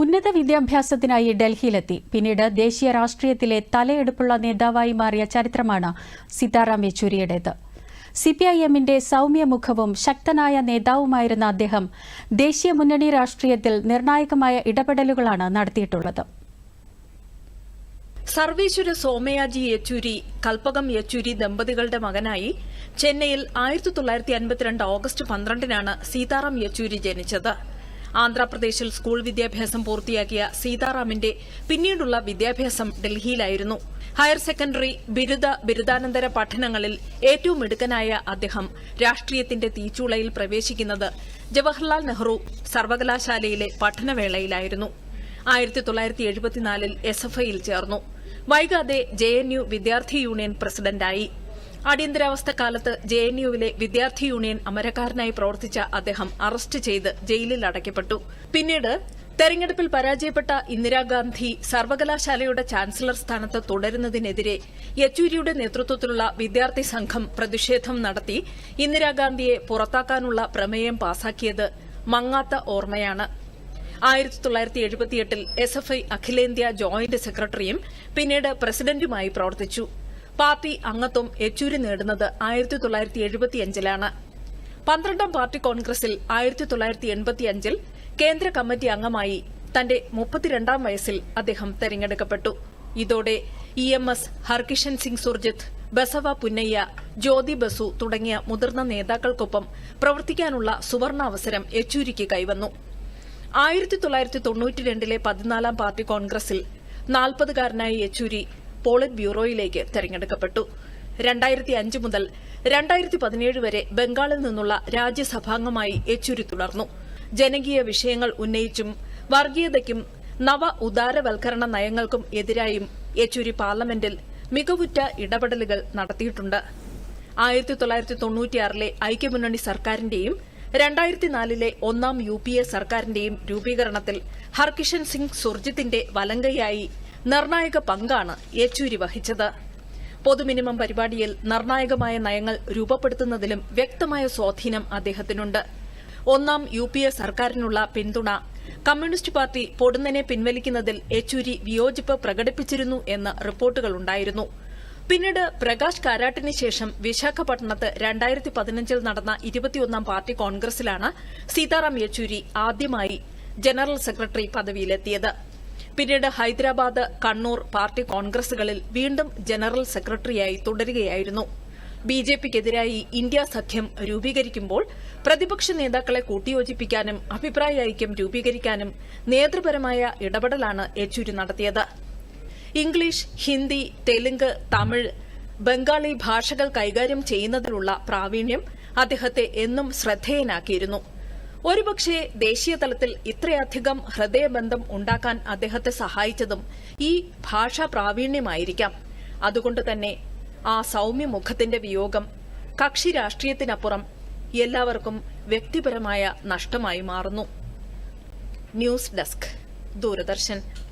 ഉന്നത വിദ്യാഭ്യാസത്തിനായി ഡൽഹിയിലെത്തി. പിന്നീട് ദേശീയ രാഷ്ട്രീയത്തിലെ തലയെടുപ്പുള്ള നേതാവായി മാറിയ ചരിത്രമാണ് സീതാറാം യെച്ചൂരിയുടേത്. സിപിഐഎമ്മിന്റെ സൌമ്യ മുഖവും ശക്തനായ നേതാവുമായിരുന്ന അദ്ദേഹം ദേശീയ മുന്നണി രാഷ്ട്രീയത്തിൽ നിർണായകമായ ഇടപെടലുകളാണ് നടത്തിയിട്ടുള്ളത്. സർവേശ്വര സോമയാജി യെച്ചൂരി കൽപ്പകം യെച്ചൂരി ദമ്പതികളുടെ മകനായി ചെന്നൈയിൽ ആയിരത്തി തൊള്ളായിരത്തി അൻപത്തിരണ്ട് ഓഗസ്റ്റ് പന്ത്രണ്ടിനാണ് സീതാറാം യെച്ചൂരി ജനിച്ചത്. ആന്ധ്രാപ്രദേശിൽ സ്കൂൾ വിദ്യാഭ്യാസം പൂർത്തിയാക്കിയ സീതാറാമിന്റെ പിന്നീടുള്ള വിദ്യാഭ്യാസം ഡൽഹിയിലായിരുന്നു. ഹയർ സെക്കൻഡറി ബിരുദ ബിരുദാനന്തര പഠനങ്ങളിൽ ഏറ്റവും മിടുക്കനായ അദ്ദേഹം രാഷ്ട്രീയത്തിന്റെ തീച്ചൂളയിൽ പ്രവേശിക്കുന്നത് ജവഹർലാൽ നെഹ്റു സർവകലാശാലയിലെ പഠനവേളയിലായിരുന്നു. ആയിരത്തി തൊള്ളായിരത്തി എഴുപത്തിനാലിൽ എസ് എഫ് ഐയിൽ ചേർന്നു. വൈകാതെ ജെ എൻ യു വിദ്യാർത്ഥി യൂണിയൻ പ്രസിഡന്റായി. അടിയന്തരാവസ്ഥ കാലത്ത് ജെ എൻ യുവിലെ വിദ്യാർത്ഥി യൂണിയൻ അമരക്കാരനായി പ്രവർത്തിച്ച അദ്ദേഹം അറസ്റ്റ് ചെയ്ത് ജയിലിൽ അടയ്ക്കപ്പെട്ടു. പിന്നീട് തെരഞ്ഞെടുപ്പിൽ പരാജയപ്പെട്ട ഇന്ദിരാഗാന്ധി സർവകലാശാലയുടെ ചാൻസലർ സ്ഥാനത്ത് തുടരുന്നതിനെതിരെ യെച്ചൂരിയുടെ നേതൃത്വത്തിലുള്ള വിദ്യാർത്ഥി സംഘം പ്രതിഷേധം നടത്തി ഇന്ദിരാഗാന്ധിയെ പുറത്താക്കാനുള്ള പ്രമേയം പാസാക്കിയത് മങ്ങാത്ത ഓർമ്മയാണ്. ആയിരത്തി തൊള്ളായിരത്തി എഴുപത്തിയെട്ടിൽ എസ് എഫ് ഐ അഖിലേന്ത്യാ ജോയിന്റ് സെക്രട്ടറിയും പിന്നീട് പ്രസിഡന്റുമായി പ്രവർത്തിച്ചു. പാർട്ടി അംഗത്വം യെച്ചൂരി നേടുന്നത് ആയിരത്തി തൊള്ളായിരത്തി എഴുപത്തിയഞ്ചിലാണ് പന്ത്രണ്ടാം പാർട്ടി കോൺഗ്രസിൽ ആയിരത്തി തൊള്ളായിരത്തി എൺപത്തിയഞ്ചിൽ കേന്ദ്ര കമ്മിറ്റി അംഗമായി തന്റെ മുപ്പത്തിരണ്ടാം വയസ്സിൽ അദ്ദേഹം തെരഞ്ഞെടുക്കപ്പെട്ടു. ഇതോടെ E M S Harkishan Singh Surjeet Basava Punnaiah Jyoti Basu തുടങ്ങിയ മുതിർന്ന നേതാക്കൾക്കൊപ്പം പ്രവർത്തിക്കാനുള്ള സുവർണാവസരം യെച്ചൂരിക്ക് കൈവന്നു. ആയിരത്തി തൊള്ളായിരത്തി തൊണ്ണൂറ്റിരണ്ടിലെ പതിനാലാം പാർട്ടി കോൺഗ്രസിൽ നാൽപ്പതുകാരനായ യെച്ചൂരി പോളിറ്റ് ബ്യൂറോയിലേക്ക് തെരഞ്ഞെടുക്കപ്പെട്ടു. രണ്ടായിരത്തി അഞ്ച് മുതൽ രണ്ടായിരത്തി പതിനേഴ് വരെ ബംഗാളിൽ നിന്നുള്ള രാജ്യസഭാംഗമായി യെച്ചൂരി തുടർന്നു. ജനകീയ വിഷയങ്ങൾ ഉന്നയിച്ചും വർഗീയതയ്ക്കും നവ ഉദാരവൽക്കരണ നയങ്ങൾക്കും എതിരായും യെച്ചൂരി പാർലമെന്റിൽ മികവുറ്റ ഇടപെടലുകൾ നടത്തിയിട്ടുണ്ട്. ആയിരത്തി തൊള്ളായിരത്തി തൊണ്ണൂറ്റിയാറിലെ ഐക്യമുന്നണി സർക്കാരിന്റെയും രണ്ടായിരത്തി നാലിലെ ഒന്നാം യു പി എ സർക്കാരിന്റെയും രൂപീകരണത്തിൽ ഹർകിഷൻ സിംഗ് സുർജിത്തിന്റെ വലങ്കയായി നിർണായക പങ്കാണ് യെച്ചൂരി വഹിച്ചത്. പൊതുമിനിമം പരിപാടിയിൽ നിർണായകമായ നയങ്ങൾ രൂപപ്പെടുത്തുന്നതിലും വ്യക്തമായ സ്വാധീനം അദ്ദേഹത്തിനുണ്ട്. ഒന്നാം യു പി എ സർക്കാരിനുള്ള പിന്തുണ. കമ്മ്യൂണിസ്റ്റ് പാർട്ടി പൊടുന്നനെ പിൻവലിക്കുന്നതിൽ യെച്ചൂരി വിയോജിപ്പ് പ്രകടിപ്പിച്ചിരുന്നു എന്ന് റിപ്പോർട്ടുകളുണ്ടായിരുന്നു പിന്നീട് പ്രകാശ് കാരാട്ടിന് ശേഷം വിശാഖപട്ടണത്ത് രണ്ടായിരത്തി പതിനഞ്ചിൽ നടന്ന ഇരുപത്തിയൊന്നാം പാർട്ടി കോൺഗ്രസിലാണ് സീതാറാം യെച്ചൂരി ആദ്യമായി ജനറൽ സെക്രട്ടറി പദവിയിലെത്തിയത്. പിന്നീട് ഹൈദരാബാദ് കണ്ണൂർ പാർട്ടി കോൺഗ്രസുകളിൽ വീണ്ടും ജനറൽ സെക്രട്ടറിയായി തുടരുകയായിരുന്നു. ബി ജെ പിക്കെതിരായി ഇന്ത്യ സഖ്യം രൂപീകരിക്കുമ്പോൾ പ്രതിപക്ഷ നേതാക്കളെ കൂട്ടിയോജിപ്പിക്കാനും അഭിപ്രായ ഐക്യം രൂപീകരിക്കാനും നേതൃപരമായ ഇടപെടലാണ് യെച്ചൂരി നടത്തിയത്. ഇംഗ്ലീഷ് ഹിന്ദി തെലുങ്ക് തമിഴ് ബംഗാളി ഭാഷകൾ കൈകാര്യം ചെയ്യുന്നതിലുള്ള പ്രാവീണ്യം അദ്ദേഹത്തെ എന്നും ശ്രദ്ധേയനാക്കിയിരുന്നു. ഒരുപക്ഷെ ദേശീയ തലത്തിൽ ഇത്രയധികം ഹൃദയബന്ധം ഉണ്ടാക്കാൻ അദ്ദേഹത്തെ സഹായിച്ചതും ഈ ഭാഷാ പ്രാവീണ്യമായിരിക്കാം. അതുകൊണ്ട് തന്നെ ആ സൗമ്യ മുഖത്തിന്റെ വിയോഗം കക്ഷി രാഷ്ട്രീയത്തിനപ്പുറം എല്ലാവർക്കും വ്യക്തിപരമായ നഷ്ടമായി മാറുന്നു. News desk Doordarshan.